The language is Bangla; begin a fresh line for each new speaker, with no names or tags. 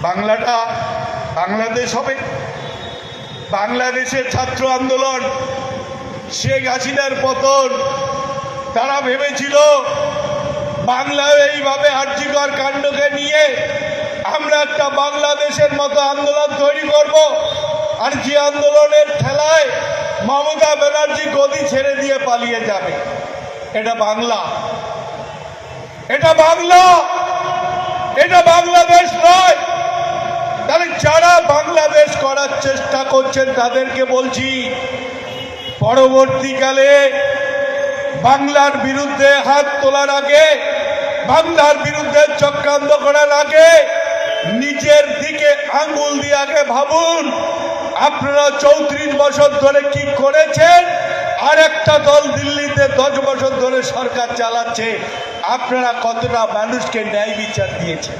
বাংলাটা বাংলাদেশ হবে। বাংলাদেশের ছাত্র আন্দোলন, শেখ হাসিনার পতন, তারা ভেবেছিল বাংলা এইভাবে আর্যিকর কাণ্ডকে নিয়ে আমরা একটা বাংলাদেশের মতো আন্দোলন তৈরি করব। আর যে আন্দোলনের ঠেলায় মমতা ব্যানার্জি গদি ছেড়ে দিয়ে পালিয়ে যাবে। এটা বাংলা। এটা বাংলা এটা বাংলাদেশ নয় তাহলে যারা বাংলাদেশ করার চেষ্টা করছেন তাদেরকে বলছি, পরবর্তীকালে বাংলার বিরুদ্ধে হাত তোলার আগে, বাংলার বিরুদ্ধে চক্রান্ত করার আগে নিজের দিকে আঙ্গুল দিয়ে আগে ভাবুন, আপনারা চৌত্রিশ বছর ধরে কি করেছেন? আর একটা দল দিল্লিতে দশ বছর ধরে সরকার চালাচ্ছে, আপনারা কতটা মানুষকে ন্যায় বিচার দিয়েছেন?